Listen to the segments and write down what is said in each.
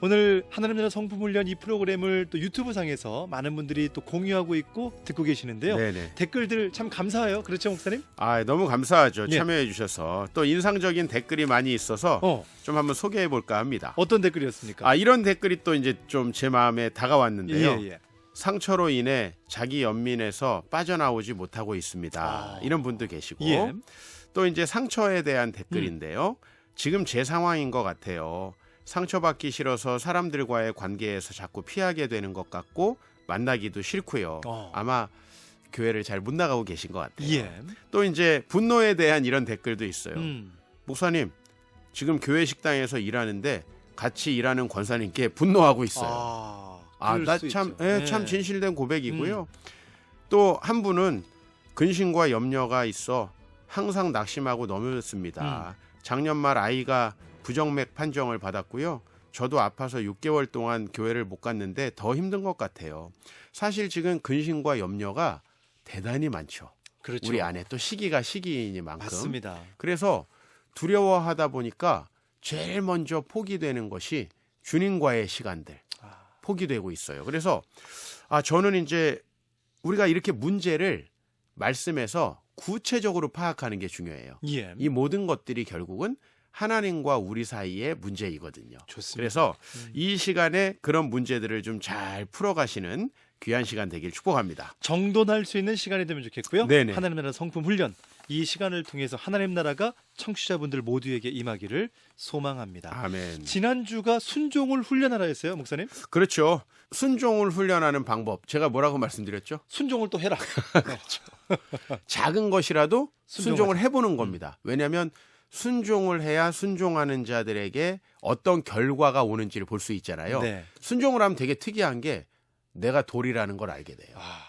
오늘 하나님 나라 성품 훈련 이 프로그램을 또 유튜브 상에서 많은 분들이 또 공유하고 있고 듣고 계시는데요. 네네. 댓글들 참 감사해요. 그렇죠, 목사님? 아 너무 감사하죠. 예. 참여해 주셔서 또 인상적인 댓글이 많이 있어서 어, 좀 한번 소개해 볼까 합니다. 어떤 댓글이었습니까? 아 이런 댓글이 또 이제 좀 제 마음에 다가왔는데요. 예, 예. 상처로 인해 자기 연민에서 빠져나오지 못하고 있습니다. 아. 이런 분도 계시고 예. 또 이제 상처에 대한 댓글인데요. 지금 제 상황인 것 같아요. 상처받기 싫어서 사람들과의 관계에서 자꾸 피하게 되는 것 같고 만나기도 싫고요. 어. 아마 교회를 잘 못 나가고 계신 것 같아요. 예. 또 이제 분노에 대한 이런 댓글도 있어요. 음. 목사님, 지금 교회 식당에서 일하는데 같이 일하는 권사님께 분노하고 있어요. 아, 아, 그럴 나수 참, 있죠. 예, 네. 참 진실된 고백이고요. 또한 분은 근심과 염려가 있어 항상 낙심하고 넘어졌습니다. 음. 작년 말 아이가 부정맥 판정을 받았고요. 저도 아파서 6개월 동안 교회를 못 갔는데 더 힘든 것 같아요. 사실 지금 근심과 염려가 대단히 많죠. 그렇죠. 우리 안에 또 시기가 시기이니 만큼. 맞습니다. 그래서 두려워하다 보니까 제일 먼저 포기되는 것이 주님과의 시간들 아. 포기되고 있어요. 그래서 아 저는 이제 우리가 이렇게 문제를 말씀에서 구체적으로 파악하는 게 중요해요. 예. 이 모든 것들이 결국은 하나님과 우리 사이의 문제이거든요. 좋습니다. 그래서 음. 이 시간에 그런 문제들을 좀 잘 풀어가시는 귀한 시간 되길 축복합니다. 정돈할 수 있는 시간이 되면 좋겠고요. 네네. 하나님 나라 성품 훈련 이 시간을 통해서 하나님 나라가 청취자분들 모두에게 임하기를 소망합니다. 아멘. 지난주가 순종을 훈련하라 했어요, 목사님. 그렇죠. 순종을 훈련하는 방법. 제가 뭐라고 말씀드렸죠? 순종을 또 해라. 작은 것이라도 순종하자. 순종을 해보는 겁니다. 왜냐하면 순종을 해야 순종하는 자들에게 어떤 결과가 오는지를 볼 수 있잖아요. 네. 순종을 하면 되게 특이한 게 내가 돌이라는 걸 알게 돼요. 아,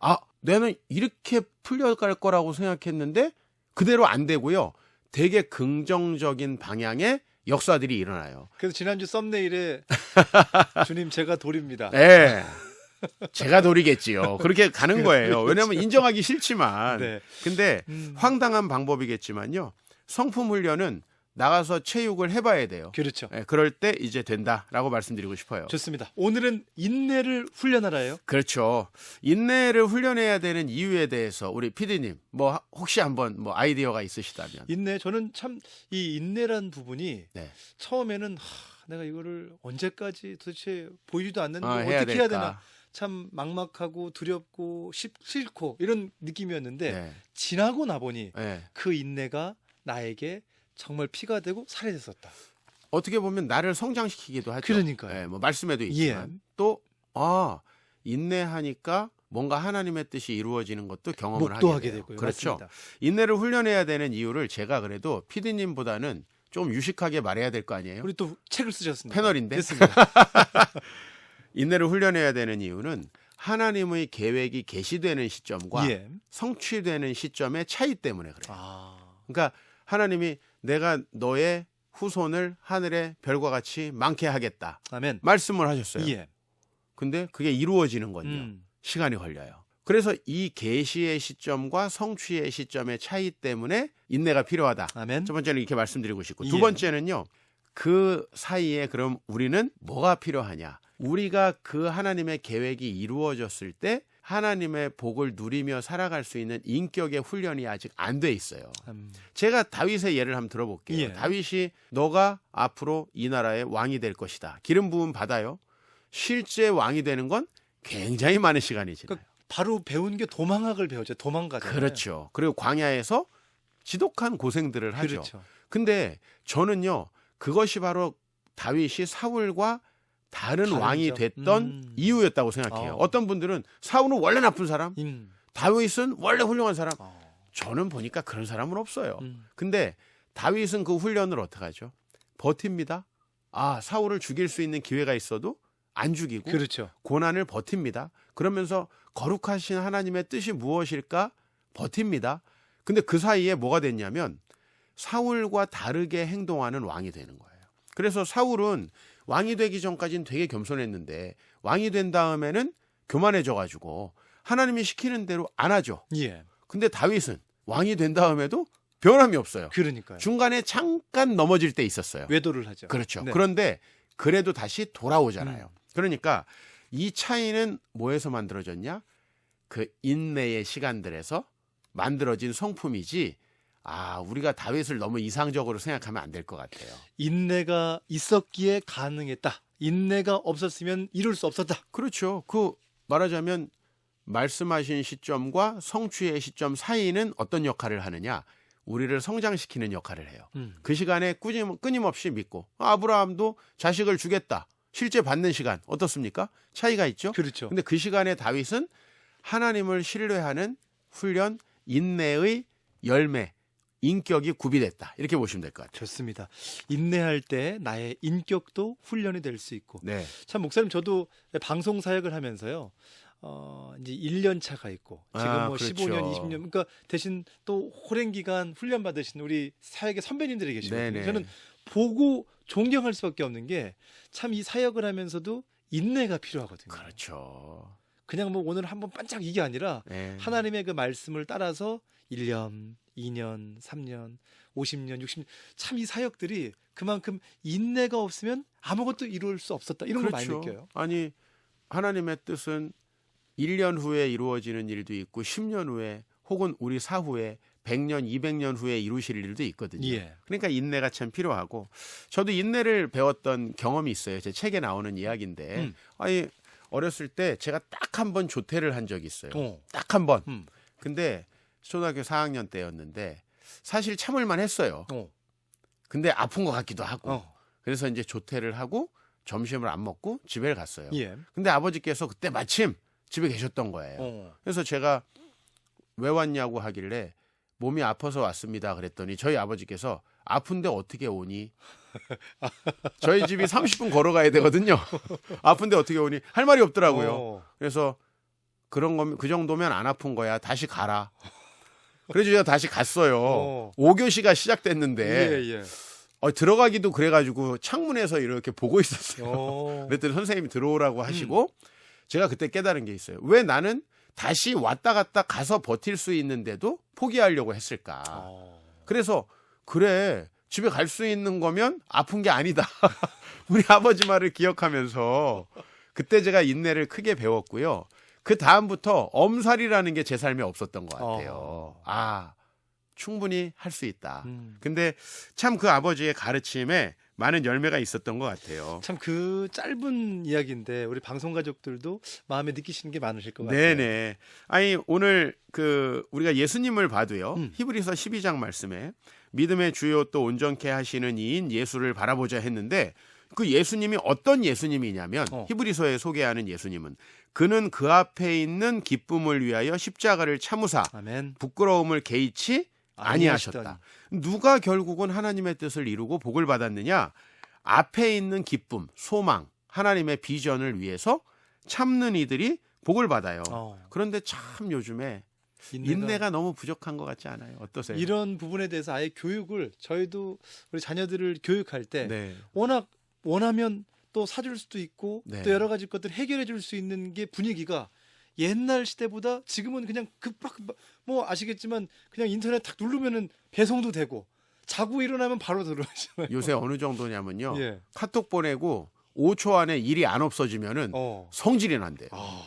아, 나는 이렇게 풀려갈 거라고 생각했는데 그대로 안 되고요. 되게 긍정적인 방향의 역사들이 일어나요. 그래서 지난주 썸네일에 주님 제가 돌입니다. 예. 제가 돌이겠지요. 그렇게 가는 거예요. 왜냐하면 인정하기 싫지만. 네. 근데 음, 황당한 방법이겠지만요. 성품 훈련은 나가서 체육을 해봐야 돼요. 그렇죠. 예, 그럴 때 이제 된다라고 말씀드리고 싶어요. 좋습니다. 오늘은 인내를 훈련하라요. 그렇죠. 인내를 훈련해야 되는 이유에 대해서 우리 PD님 뭐 혹시 한번 뭐 아이디어가 있으시다면. 인내 저는 참 이 인내란 부분이 네. 처음에는 하, 내가 이거를 언제까지 도대체 보이지도 않는데 아, 어떻게 해야 될까? 되나 참 막막하고 두렵고 싫, 싫고 이런 느낌이었는데 네. 지나고 나 보니 네. 그 인내가 나에게 정말 피가 되고 살이 됐었다. 어떻게 보면 나를 성장시키기도 하죠. 그러니까요. 예, 뭐 말씀에도 있지만 예. 또 아, 인내하니까 뭔가 하나님의 뜻이 이루어지는 것도 경험을 목도하게 하게 돼요. 되고요. 그렇죠. 맞습니다. 인내를 훈련해야 되는 이유를 제가 그래도 피디님보다는 좀 유식하게 말해야 될 거 아니에요? 우리 또 책을 쓰셨습니다. 패널인데? 됐습니다. 인내를 훈련해야 되는 이유는 하나님의 계획이 계시되는 시점과 예. 성취되는 시점의 차이 때문에 그래요. 아. 그러니까 하나님이 내가 너의 후손을 하늘의 별과 같이 많게 하겠다. 아멘. 말씀을 하셨어요. 예. 근데 그게 이루어지는 건요. 음. 시간이 걸려요. 그래서 이 계시의 시점과 성취의 시점의 차이 때문에 인내가 필요하다. 아멘. 첫 번째는 이렇게 말씀드리고 싶고 두 예. 번째는요. 그 사이에 그럼 우리는 뭐가 필요하냐? 우리가 그 하나님의 계획이 이루어졌을 때 하나님의 복을 누리며 살아갈 수 있는 인격의 훈련이 아직 안 돼 있어요. 음. 제가 다윗의 예를 한번 들어볼게요. 예. 다윗이 너가 앞으로 이 나라의 왕이 될 것이다. 기름 부음 받아요. 실제 왕이 되는 건 굉장히 많은 시간이 지나요. 그러니까 바로 배운 게 도망학을 배우죠. 도망가잖아요. 그렇죠. 그리고 광야에서 지독한 고생들을 하죠. 그렇죠. 근데 저는요 그것이 바로 다윗이 사울과 다른 왕이 점. 됐던 음. 이유였다고 생각해요. 어. 어떤 분들은 사울은 원래 나쁜 사람, 음. 다윗은 원래 훌륭한 사람. 어. 저는 보니까 그런 사람은 없어요. 음. 근데 다윗은 그 훈련을 어떻게 하죠? 버팁니다. 아 사울을 죽일 수 있는 기회가 있어도 안 죽이고 그렇죠. 고난을 버팁니다. 그러면서 거룩하신 하나님의 뜻이 무엇일까 버팁니다. 근데 그 사이에 뭐가 됐냐면 사울과 다르게 행동하는 왕이 되는 거예요. 그래서 사울은 왕이 되기 전까지는 되게 겸손했는데 왕이 된 다음에는 교만해져 가지고 하나님이 시키는 대로 안 하죠. 예. 근데 다윗은 왕이 된 다음에도 변함이 없어요. 그러니까요. 중간에 잠깐 넘어질 때 있었어요. 외도를 하죠. 그렇죠. 네. 그런데 그래도 다시 돌아오잖아요. 음. 그러니까 이 차이는 뭐에서 만들어졌냐? 그 인내의 시간들에서 만들어진 성품이지. 아, 우리가 다윗을 너무 이상적으로 생각하면 안 될 것 같아요. 인내가 있었기에 가능했다. 인내가 없었으면 이룰 수 없었다. 그렇죠. 그 말하자면 말씀하신 시점과 성취의 시점 사이는 어떤 역할을 하느냐? 우리를 성장시키는 역할을 해요. 음. 그 시간에 꾸짐, 끊임없이 믿고 아브라함도 자식을 주겠다. 실제 받는 시간 어떻습니까? 차이가 있죠. 그렇죠. 근데 그 시간에 다윗은 하나님을 신뢰하는 훈련, 인내의 열매, 인격이 구비됐다. 이렇게 보시면 될 것 같아요. 좋습니다. 인내할 때 나의 인격도 훈련이 될 수 있고. 네. 참 목사님 저도 방송 사역을 하면서요. 어, 이제 1년 차가 있고 지금 아, 뭐 그렇죠. 15년, 20년 그러니까 대신 또 호랭 기간 훈련 받으신 우리 사역의 선배님들이 계시거든요. 네네. 저는 보고 존경할 수밖에 없는 게 참 이 사역을 하면서도 인내가 필요하거든요. 그렇죠. 그냥 뭐 오늘 한번 반짝 이게 아니라 네. 하나님의 그 말씀을 따라서 1년, 2년, 3년, 50년, 60년 참 이 사역들이 그만큼 인내가 없으면 아무것도 이룰 수 없었다. 이런 거 많이 느껴요. 그렇죠. 아니 하나님의 뜻은 1년 후에 이루어지는 일도 있고 10년 후에 혹은 우리 사후에 100년, 200년 후에 이루실 일도 있거든요. 예. 그러니까 인내가 참 필요하고 저도 인내를 배웠던 경험이 있어요. 제 책에 나오는 이야기인데 음. 아니 어렸을 때 제가 딱 한 번 조퇴를 한 적이 있어요. 어. 딱한 번. 음. 근데 초등학교 4학년 때였는데 사실 참을만 했어요. 어. 근데 아픈 것 같기도 하고. 어. 그래서 이제 조퇴를 하고 점심을 안 먹고 집에 갔어요. 예. 근데 아버지께서 그때 마침 집에 계셨던 거예요. 어. 그래서 제가 왜 왔냐고 하길래 몸이 아파서 왔습니다. 그랬더니 저희 아버지께서 아픈데 어떻게 오니? 저희 집이 30분 걸어가야 되거든요. 아픈데 어떻게 오니? 할 말이 없더라고요. 어. 그래서 그런 거면 그 정도면 안 아픈 거야. 다시 가라. 그래서 제가 다시 갔어요. 어. 5교시가 시작됐는데 예, 예. 어, 들어가기도 그래가지고 창문에서 이렇게 보고 있었어요. 어. 그랬더니 선생님이 들어오라고 하시고 제가 그때 깨달은 게 있어요. 왜 나는 다시 왔다 갔다 가서 버틸 수 있는데도 포기하려고 했을까? 어. 그래서 그래 집에 갈 수 있는 거면 아픈 게 아니다. 우리 아버지 말을 기억하면서 그때 제가 인내를 크게 배웠고요. 그 다음부터 엄살이라는 게 제 삶에 없었던 것 같아요. 어. 아 충분히 할 수 있다. 음. 근데 참 그 아버지의 가르침에 많은 열매가 있었던 것 같아요. 참 그 짧은 이야기인데 우리 방송 가족들도 마음에 느끼시는 게 많으실 것 같아요. 네네. 아니 오늘 그 우리가 예수님을 봐도요. 음. 히브리서 12장 말씀에 믿음의 주요 또 온전케 하시는 이인 예수를 바라보자 했는데 그 예수님이 어떤 예수님이냐면 어. 히브리서에 소개하는 예수님은 그는 그 앞에 있는 기쁨을 위하여 십자가를 참으사 아멘. 부끄러움을 개의치 아니하셨다. 누가 결국은 하나님의 뜻을 이루고 복을 받았느냐? 앞에 있는 기쁨, 소망, 하나님의 비전을 위해서 참는 이들이 복을 받아요. 어. 그런데 참 요즘에 인내가, 인내가 너무 부족한 것 같지 않아요? 어떠세요? 이런 부분에 대해서 아예 교육을 저희도 우리 자녀들을 교육할 때 네. 워낙 원하면 또 사줄 수도 있고 네. 또 여러 가지 것들 해결해 줄 수 있는 게 분위기가 옛날 시대보다 지금은 그냥 급박 뭐 아시겠지만 그냥 인터넷 탁 누르면은 배송도 되고 자고 일어나면 바로 들어오잖아요. 요새 어느 정도냐면요. 예. 카톡 보내고 5초 안에 일이 안 없어지면은 어. 성질이 난대요. 아,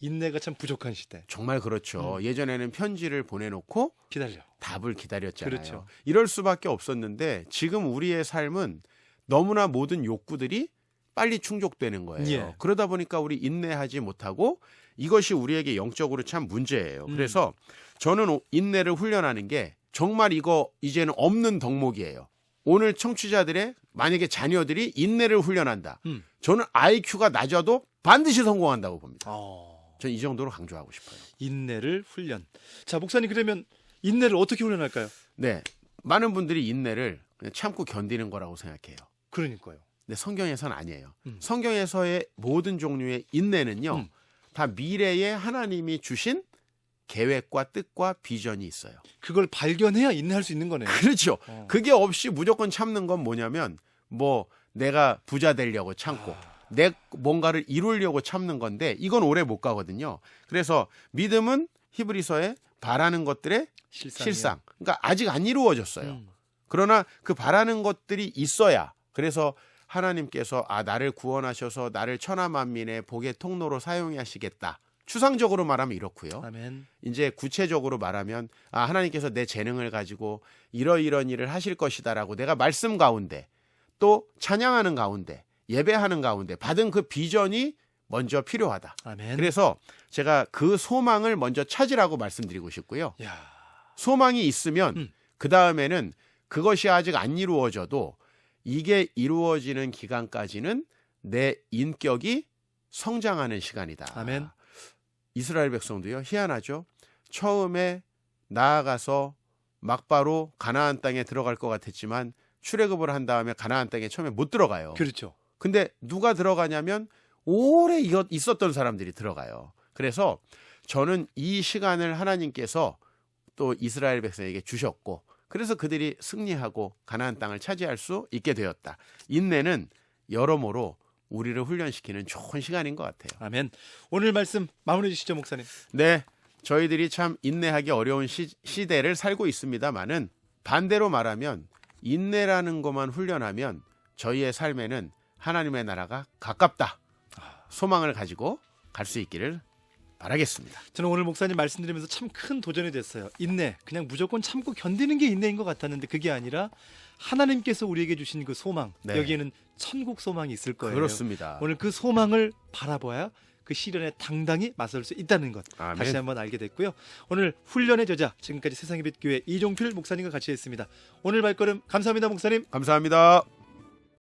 인내가 참 부족한 시대. 정말 그렇죠. 예전에는 편지를 보내놓고 기다려. 답을 기다렸잖아요. 그렇죠. 이럴 수밖에 없었는데 지금 우리의 삶은 너무나 모든 욕구들이 빨리 충족되는 거예요. 예. 그러다 보니까 우리 인내하지 못하고 이것이 우리에게 영적으로 참 문제예요. 음. 그래서 저는 오- 인내를 훈련하는 게 정말 이거 이제는 없는 덕목이에요. 오늘 청취자들의 만약에 자녀들이 인내를 훈련한다. 음. 저는 IQ가 낮아도 반드시 성공한다고 봅니다. 어. 전이 정도로 강조하고 싶어요. 인내를 훈련. 자, 목사님 그러면 인내를 어떻게 훈련할까요? 네. 많은 분들이 인내를 참고 견디는 거라고 생각해요. 그러니까요. 근데 성경에서는 아니에요. 음. 성경에서의 모든 종류의 인내는요. 음. 다 미래에 하나님이 주신 계획과 뜻과 비전이 있어요. 그걸 발견해야 인내할 수 있는 거네요. 그렇죠. 어. 그게 없이 무조건 참는 건 뭐냐면 뭐 내가 부자 되려고 참고 아. 내 뭔가를 이루려고 참는 건데 이건 오래 못 가거든요. 그래서 믿음은 히브리서에 바라는 것들의 실상이요. 실상. 그러니까 아직 안 이루어졌어요. 음. 그러나 그 바라는 것들이 있어야 그래서 하나님께서 아 나를 구원하셔서 나를 천하 만민의 복의 통로로 사용하시겠다. 추상적으로 말하면 이렇고요. 아멘. 이제 구체적으로 말하면 아 하나님께서 내 재능을 가지고 이러이런 일을 하실 것이다라고 내가 말씀 가운데 또 찬양하는 가운데 예배하는 가운데 받은 그 비전이 먼저 필요하다. 아멘. 그래서 제가 그 소망을 먼저 찾으라고 말씀드리고 싶고요. 야. 소망이 있으면 음. 그 다음에는 그것이 아직 안 이루어져도 이게 이루어지는 기간까지는 내 인격이 성장하는 시간이다. 아멘. 이스라엘 백성도요 희한하죠. 처음에 나아가서 막바로 가나안 땅에 들어갈 것 같았지만 출애굽을 한 다음에 가나안 땅에 처음에 못 들어가요. 그렇죠. 근데 누가 들어가냐면 오래 있었던 사람들이 들어가요. 그래서 저는 이 시간을 하나님께서 또 이스라엘 백성에게 주셨고 그래서 그들이 승리하고 가나안 땅을 차지할 수 있게 되었다. 인내는 여러모로 우리를 훈련시키는 좋은 시간인 것 같아요. 아멘. 오늘 말씀 마무리해 주시죠, 목사님. 네, 저희들이 참 인내하기 어려운 시, 시대를 살고 있습니다만은 반대로 말하면 인내라는 것만 훈련하면 저희의 삶에는 하나님의 나라가 가깝다. 소망을 가지고 갈 수 있기를 바라겠습니다. 저는 오늘 목사님 말씀드리면서 참 큰 도전이 됐어요. 인내. 그냥 무조건 참고 견디는 게 인내인 것 같았는데 그게 아니라 하나님께서 우리에게 주신 그 소망. 네. 여기에는 천국 소망이 있을 거예요. 그렇습니다. 오늘 그 소망을 바라봐야 그 시련에 당당히 맞설 수 있다는 것 아멘. 다시 한번 알게 됐고요. 오늘 훈련의 저자 지금까지 세상의 빛 교회 이종필 목사님과 같이 했습니다. 오늘 발걸음 감사합니다, 목사님. 감사합니다.